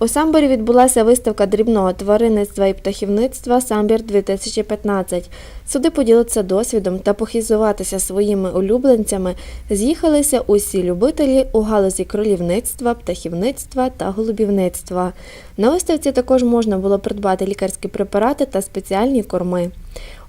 У Самборі відбулася виставка дрібного тваринництва і птахівництва Самбір 2015. Сюди поділитися досвідом та похизуватися своїми улюбленцями з'їхалися усі любителі у галузі кролівництва, птахівництва та голубівництва. На виставці також можна було придбати лікарські препарати та спеціальні корми.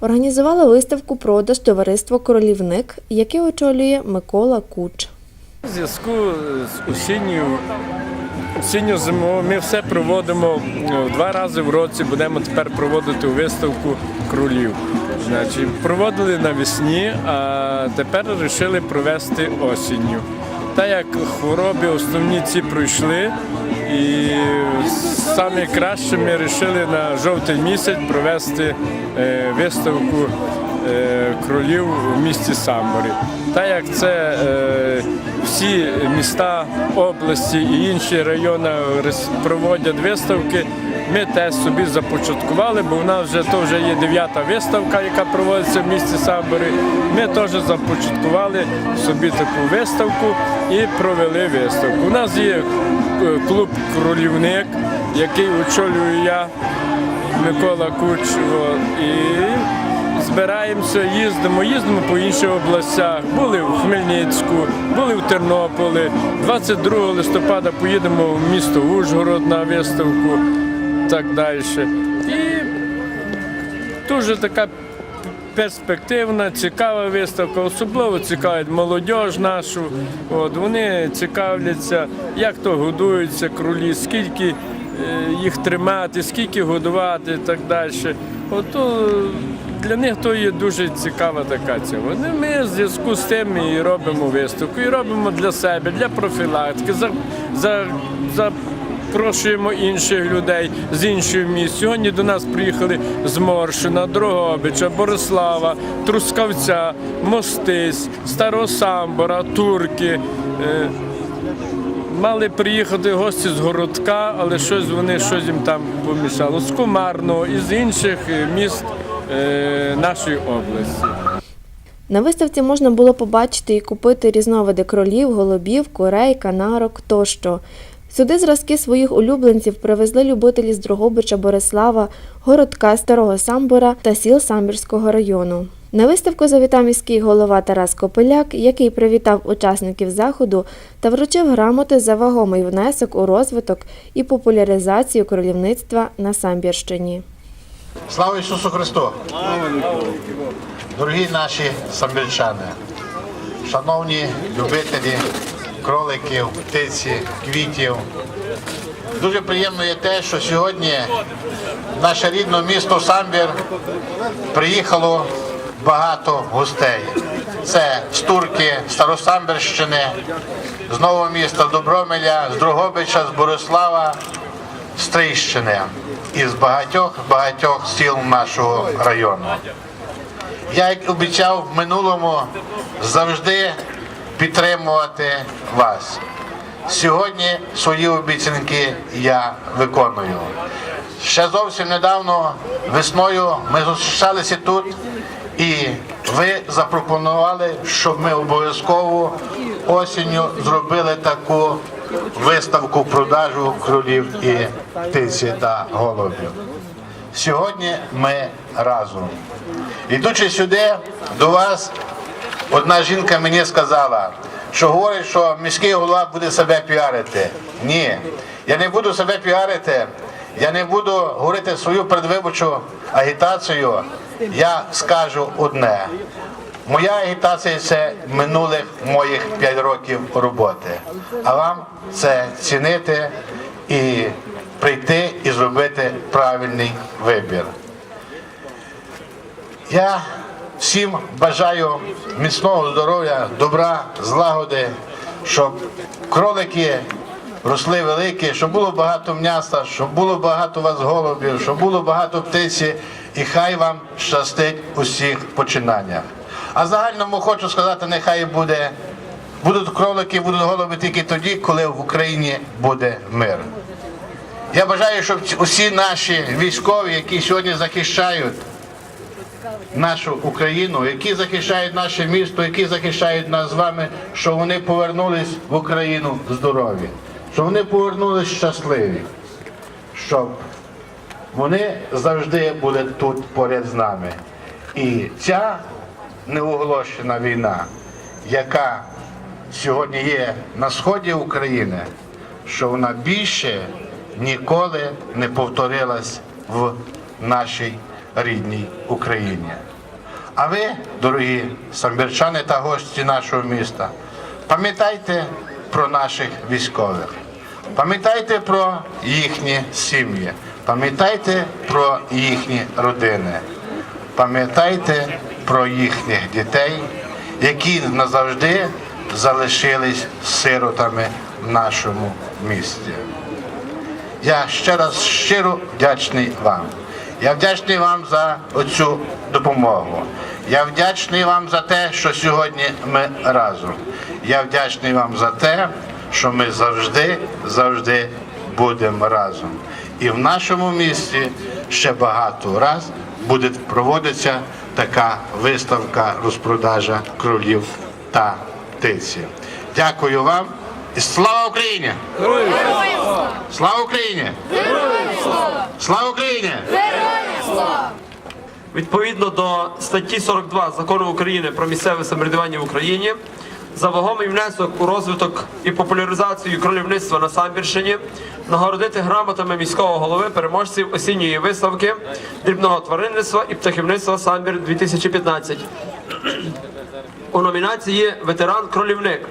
Організувала виставку продаж товариство Королівник, яке очолює Микола Куч. У зв'язку з осінньою осінньо зиму ми все проводимо е, два рази в році. Будемо тепер проводити виставку кролів. Значить, проводили навесні, а тепер вирішили провести осінню. Так як хвороби основні ці пройшли, і саме краще ми вирішили на жовтий місяць провести е, виставку е, кролів в місті Самборі. Так як це е, всі міста області і інші райони проводять виставки, ми теж собі започаткували, бо в нас вже то вже є дев'ята виставка, яка проводиться в місті Самборі. Ми теж започаткували собі таку виставку і провели виставку. У нас є е, клуб Кролівник, який очолюю я, Микола Куч. І збираємося, їздимо, їздимо по інших областях. Були в Хмельницьку, були в Тернополі. 22 листопада поїдемо в місто Ужгород на виставку, так далі. І дуже така перспективна, цікава виставка. Особливо цікавить молодь нашу. От, вони цікавляться, як то годуються кролі, скільки е, їх тримати, скільки годувати і так далі. Ото для них то є дуже цікава така ця. Вони ми в зв'язку з тим і робимо виставку, і робимо для себе, для профілактики. За, за, за Запрошуємо інших людей з інших міст. Сьогодні до нас приїхали з Моршина, Дрогобича, Борислава, Трускавця, Мостись, Старого Самбора, Турки. Е, Мали приїхати гості з городка, але щось вони щось їм там помішало. З Комарного і з інших міст е, нашої області. На виставці можна було побачити і купити різновиди кролів, голубів, курей, канарок тощо. Сюди зразки своїх улюбленців привезли любителі з Дрогобича Борислава, городка Старого Самбора та сіл Самбірського району. На виставку завітав міський голова Тарас Копиляк, який привітав учасників заходу та вручив грамоти за вагомий внесок у розвиток і популяризацію кролівництва на Самбірщині. Слава Ісусу Христу! Дорогі наші самбірчани, шановні любителі кроликів, птиці, квітів. Дуже приємно є те, що сьогодні наше рідне місто Самбір приїхало багато гостей. Це з Турки, Старосамбірщини, з Нового міста Добромеля, з Дрогобича, з Борислава, з Трищини і з багатьох багатьох сіл нашого району. Я, як обіцяв в минулому, завжди підтримувати вас. Сьогодні свої обіцянки я виконую. Ще зовсім недавно весною ми зустрічалися тут, і ви запропонували, щоб ми обов'язково осінню зробили таку виставку продажу кролів і птиці та голубів. Сьогодні ми разом. Ідучи сюди до вас, одна жінка мені сказала, що говорить, що міський голова буде себе піарити. Ні, я не буду себе піарити, я не буду говорити свою передвиборчу агітацію. Я скажу одне. Моя агітація це минулих моїх 5 років роботи. А вам це цінити і прийти і зробити правильний вибір. Я всім бажаю міцного здоров'я, добра, злагоди, щоб кролики росли великі, щоб було багато м'яса, щоб було багато вас голубів, щоб було багато птиці, і хай вам щастить у всіх починаннях. А загальному хочу сказати, нехай буде, будуть кролики, будуть голуби тільки тоді, коли в Україні буде мир. Я бажаю, щоб усі наші військові, які сьогодні захищають нашу Україну, які захищають наше місто, які захищають нас з вами, що вони повернулись в Україну здорові, що вони повернулись щасливі. щоб вони завжди були тут поряд з нами. І ця неоголошена війна, яка сьогодні є на сході України, що вона більше ніколи не повторилась в нашій рідній Україні. А ви, дорогі самбірчани та гості нашого міста, пам'ятайте про наших військових, пам'ятайте про їхні сім'ї, пам'ятайте про їхні родини, пам'ятайте про їхніх дітей, які назавжди залишились сиротами в нашому місті. Я ще раз щиро вдячний вам. Я вдячний вам за оцю допомогу. Я вдячний вам за те, що сьогодні ми разом. Я вдячний вам за те, що ми завжди, завжди будемо разом. І в нашому місті ще багато раз буде проводитися така виставка розпродажа кролів та птиці. Дякую вам слава Україні! Слава Україні! Слава Україні! Відповідно до статті 42 закону України про місцеве самоврядування в Україні за вагомий внесок у розвиток і популяризацію кролівництва на Самбірщині нагородити грамотами міського голови переможців осінньої виставки дрібного тваринництва і птахівництва Самбір 2015 у номінації Ветеран кролівник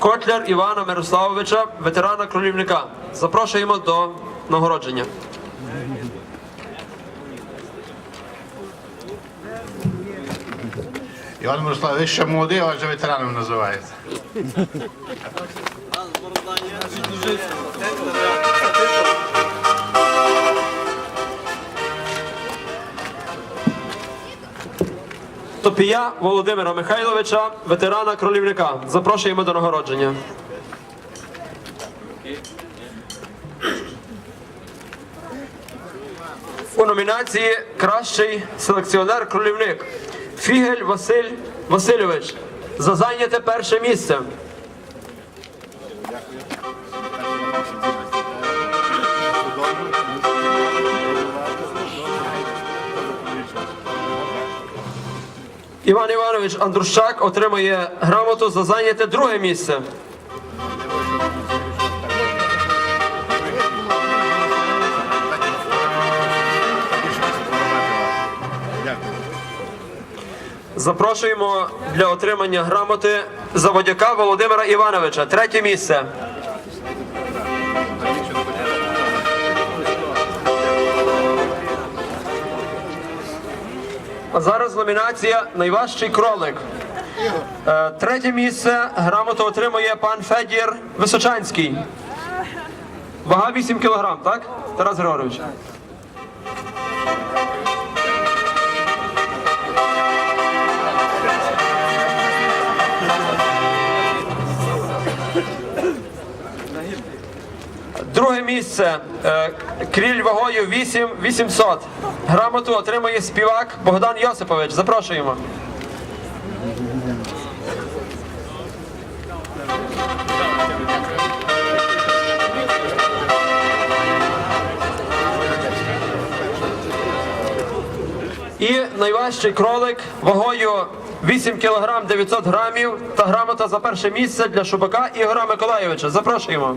Котляр Івана Мирославовича, ветерана кролівника. Запрошуємо до нагородження. Іван Мирослав, ви ще молодий, а вже ветераном називаєте. Топія Володимира Михайловича, ветерана кролівника. Запрошуємо до нагородження. У номінації Кращий селекціонер кролівник Фігель Василь Васильович за зайняте перше місце. Іван Іванович Андрущак отримує грамоту за зайняте друге місце. Запрошуємо для отримання грамоти заводяка Володимира Івановича. Третє місце. А зараз номінація Найважчий кролик. Е, Третє місце грамоту отримує пан Федір Височанський. Вага 8 кілограм, так? Тарас Григорович. Друге місце. Е, Кріль вагою 8 800. Грамоту отримує співак Богдан Йосипович. Запрошуємо. І найважчий кролик вагою 8 кг 900 грамів та грамота за перше місце для Шубака Ігора Миколайовича. Запрошуємо.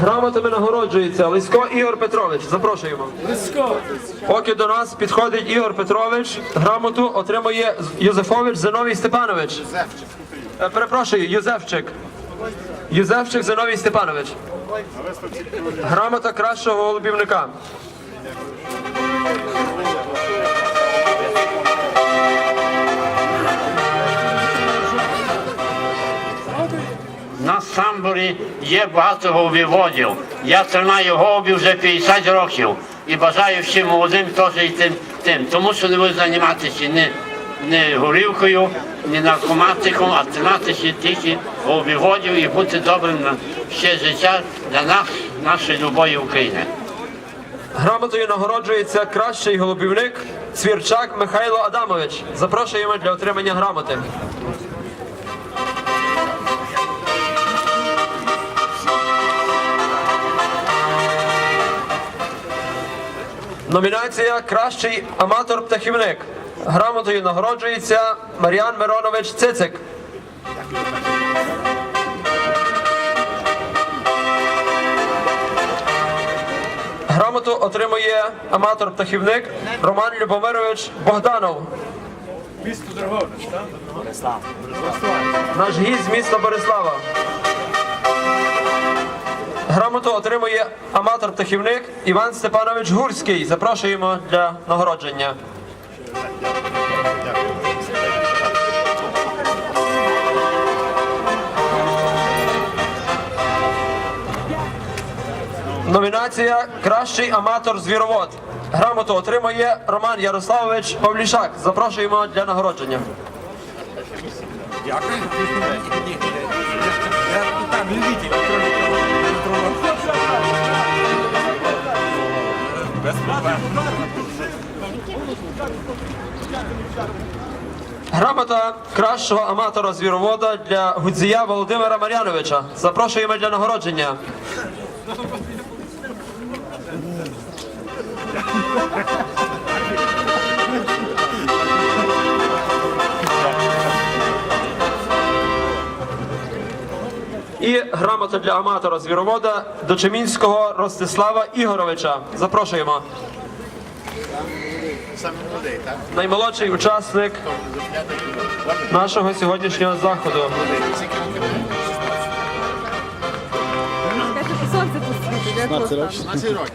Грамотами нагороджується Лисько Ігор Петрович. Запрошуємо. Поки до нас підходить Ігор Петрович, грамоту отримує Юзефович Зиновій Степанович. Е, Перепрошую, Юзефчик. Юзефчик Зиновій Степанович. Грамота кращого голубівника. На самборі є багато голубіводів. Я тримаю голубів вже 50 років і бажаю всім молодим теж і тим, тим. Тому що не буду займатися не, не горілкою, не наркоматиком, а триматися тільки обігодів і бути добрим на ще життя для нас, нашої любої України. Грамотою нагороджується кращий голубівник Цвірчак Михайло Адамович. Запрошуємо для отримання грамоти. Номінація Кращий аматор-птахівник. Грамотою нагороджується Мар'ян Миронович Цицик. Грамоту отримує аматор-птахівник Роман Любомирович Богданов. Місто так? Наш гість з міста Борислава. Грамоту отримує аматор-птахівник Іван Степанович Гурський. Запрошуємо для нагородження. Номінація Кращий аматор-звіровод. Грамоту отримує Роман Ярославович Павлішак. Запрошуємо для нагородження. Грамота кращого аматора звіровода для Гудзія Володимира Мар'яновича. Запрошуємо для нагородження. І грамота для аматора звіровода Дочемінського Ростислава Ігоровича. Запрошуємо. Наймолодший учасник нашого сьогоднішнього заходу. Сонце посвітить. як 15 років.